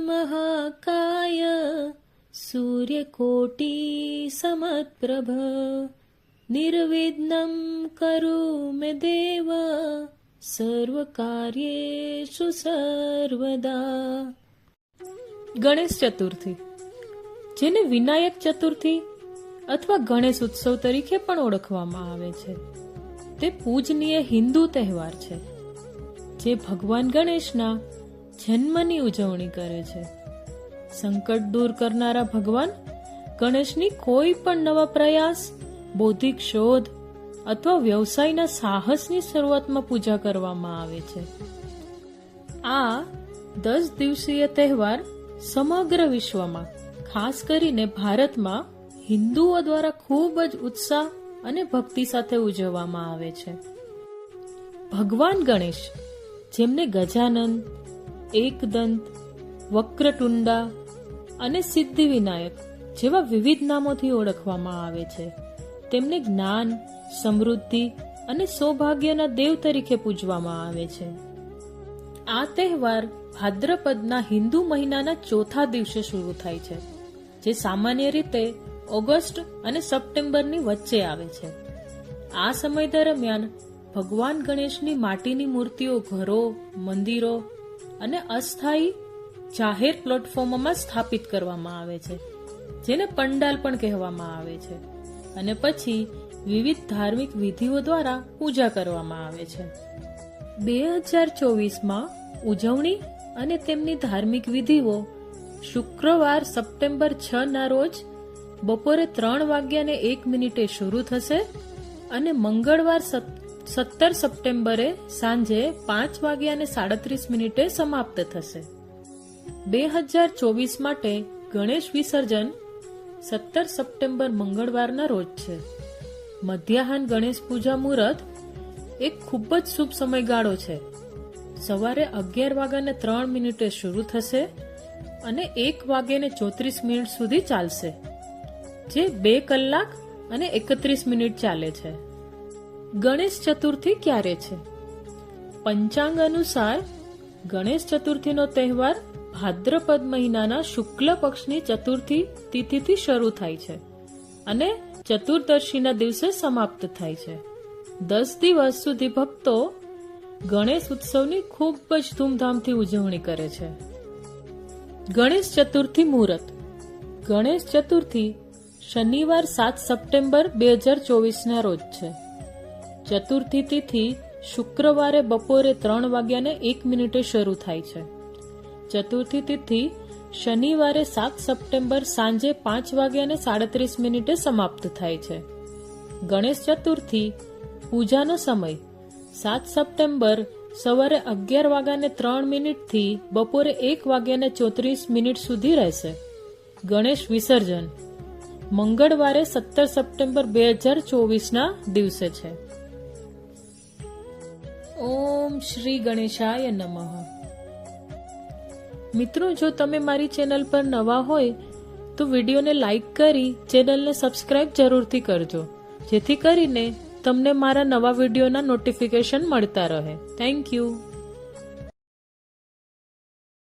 મહાકાય સૂર્યકોટિ સમપ્રભ નિર્વિઘ્નમ કરુ મે દેવ સર્વકાર્યેષુ સર્વદા ગણેશ ચતુર્થી જેને વિનાયક ચતુર્થી અથવા ગણેશ ઉત્સવ તરીકે પણ ઓળખવામાં આવે છે. તે પૂજનીય હિન્દુ તહેવાર છે, જે ભગવાન ગણેશના જન્મની ઉજવણી કરે છે. સંકટ દૂર કરનારા ભગવાન ગણેશની કોઈ પણ નવા પ્રયાસ, બૌદ્ધિક શોધ અથવા વ્યવસાયના સાહસની શરૂઆતમાં પૂજા કરવામાં આવે છે. આ દસ દિવસીય તહેવાર સમગ્ર વિશ્વમાં, ખાસ કરીને ભારતમાં, હિન્દુઓ દ્વારા ખૂબ જ ઉત્સાહ અને ભક્તિ સાથે ઉજવવામાં આવે છે. ભગવાન ગણેશ જેમને ગજાનંદ એકદંત, વક્રતુંડા અને સિદ્ધિ વિનાયક જેવા વિવિધ નામોથી ઓળખવામાં આવે છે. તેમને જ્ઞાન, સમૃદ્ધિ અને સૌભાગ્યના દેવ તરીકે પૂજવામાં આવે છે. આ તહેવાર ભાદ્રપદના હિન્દુ મહિનાના ચોથા દિવસે શરૂ થાય છે, જે સામાન્ય રીતે ઓગસ્ટ અને સપ્ટેમ્બરની વચ્ચે આવે છે. આ સમય દરમિયાન ભગવાન ગણેશની માટીની મૂર્તિઓ ઘરો, મંદિરો અને અસ્થાયી જાહેર પ્લેટફોર્મમાં સ્થાપિત કરવામાં આવે છે, જેને પંડાલ પણ કહેવામાં આવે છે. અને પછી વિવિધ ધાર્મિક વિધિઓ દ્વારા પૂજા કરવામાં આવે છે. બે હજાર ચોવીસમાં ઉજવણી અને તેમની ધાર્મિક વિધિઓ શુક્રવાર સપ્ટેમ્બર છ ના રોજ બપોરે ત્રણ વાગ્યાને એક મિનિટે શરૂ થશે અને મંગળવાર સત્તર સપ્ટેમ્બરે સાંજે પાંચ વાગ્યા અને સાડત્રીસ મિનિટે સમાપ્ત થશે. બે હજાર ચોવીસ માટે ગણેશ વિસર્જન સત્તર સપ્ટેમ્બર મંગળવારના રોજ છે. મધ્યાહન ગણેશ પૂજા મુહૂર્ત એક ખૂબ જ શુભ સમયગાળો છે. સવારે અગિયાર વાગ્યાને ત્રણ મિનિટે શરૂ થશે અને એક વાગ્યાને ચોત્રીસ મિનિટ સુધી ચાલશે, જે બે કલાક અને એકત્રીસ મિનિટ ચાલે છે. ગણેશ ચતુર્થી ક્યારે છે? પંચાંગ અનુસાર ગણેશ ચતુર્થીનો તહેવાર ભાદ્રપદ મહિનાના શુક્લ પક્ષની ચતુર્થી તિથિથી શરૂ થાય છે અને ચતુર્દશીના દિવસે સમાપ્ત થાય છે. દસ દિવસ સુધી ભક્તો ગણેશ ઉત્સવની ખૂબ જ ધૂમધામથી ઉજવણી કરે છે. ગણેશ ચતુર્થી મુહૂર્ત. ગણેશ ચતુર્થી શનિવાર સાત સપ્ટેમ્બર બે હજાર ચોવીસના રોજ છે. ચતુર્થી તિથિ શુક્રવારે બપોરે ત્રણ વાગ્યાને એક મિનિટે શરૂ થાય છે. ચતુર્થી તિથિ શનિવારે સાત સપ્ટેમ્બર સાંજે પાંચ વાગ્યાને સાડત્રીસ મિનિટે સમાપ્ત થાય છે. ગણેશ ચતુર્થી, પૂજાનો સમય. સાત સપ્ટેમ્બર સવારે અગિયાર વાગ્યાને ત્રણ મિનિટથી બપોરે એક વાગ્યાને ચોત્રીસ મિનિટ સુધી રહેશે. ગણેશ વિસર્જન. મંગળવારે સત્તર સપ્ટેમ્બર બે હજાર ચોવીસના દિવસે છે. ઓમ શ્રી ગણેશાય નમઃ. મિત્રો, જો તમે મારી ચેનલ પર નવા હોય, તો વિડીયોને લાઈક કરી ચેનલને સબસ્ક્રાઇબ જરૂરથી કરજો. જેથી કરીને તમને મારા નવા વિડીયોના નોટિફિકેશન મળતા રહે. Thank you